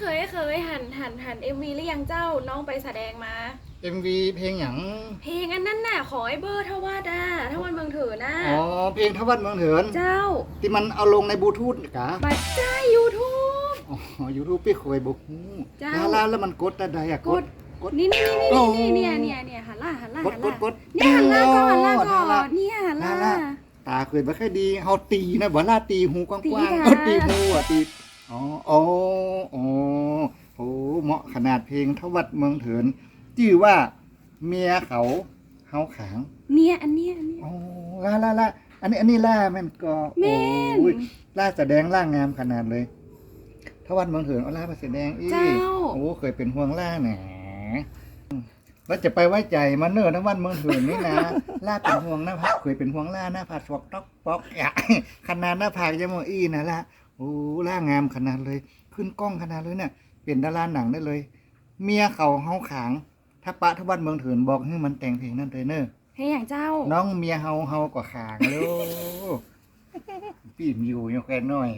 เคยเคยหันหันหันเอ็มวีหรือยังเจ้าน้องไปแสดงมา MV เพลงหยังเพลงอันนั้นน่ะขอไอ้เบอร์ทว่าดาทวันเมืองถือนะอ๋อเพลงทวัดเมืองเถิน เจ้าที่มันเอาลงในบลูทูธกะบัตรใจยูทูบ อ๋อยูทูบพี่เคยบอกฮู้เจ้าแล้วแล้วแล้วมันกดได้อะกด กด นี่นี่โอ้นี่นี่เนี่ยเนี่ยเนี่ยหันล่าหันล่ากดหันกล่าดกดเนี่ยหันล่าก่อนหันล่าโอ้ก่อหันล่านเนี่ยหันล่าล่า ตาเคยบ่ค่อยดีเฮาตีนะบ่ล่าตีหูกว้างตีๆค่ะเอาตีหูอะตี อ๋ออ๋ออ๋อโห เหมาะขนาดเพลงทวัดเมืองเถินชื่อว่าเมียเขาเฮาขางเนี่ยอันเนี้ยอันเนี้ยอ๋อล่าล่าล่าอันนี้อันนี้ล่าแม่นก็แม่น โอ้ยล่าแสดงล่างามขนาดเลยทวัดเมืองเถินเอาล่ามาแสดงอีเจ้า โอ้เคยเป็นห่วงล่าแหนแล้วจะไปไว้ใจมาเนิ่นทวัดเมืองเถินนี่นะ ล่าเป็นห่วงหน้าผากเคยเป็นห่วงล่าหน้าผากฟอกต๊อกป๊อกอะขนาดหน้าผากยังมออี้นะล่ะโอ้ล่างามขนาดเลย ขึ้นกล้องขนาดเลยเนี่ย เปลี่ยนดาราหนังได้เลย เมียเขาเฮาขางถ้าปะทวัดเมืองเถินบอกให้มันแต่งเพลงนั่นเลยเนอะเพลงอย่างเจ้า น้องเมียเฮาเฮาก็ขางเลยพี่มิวยังแค่น้อย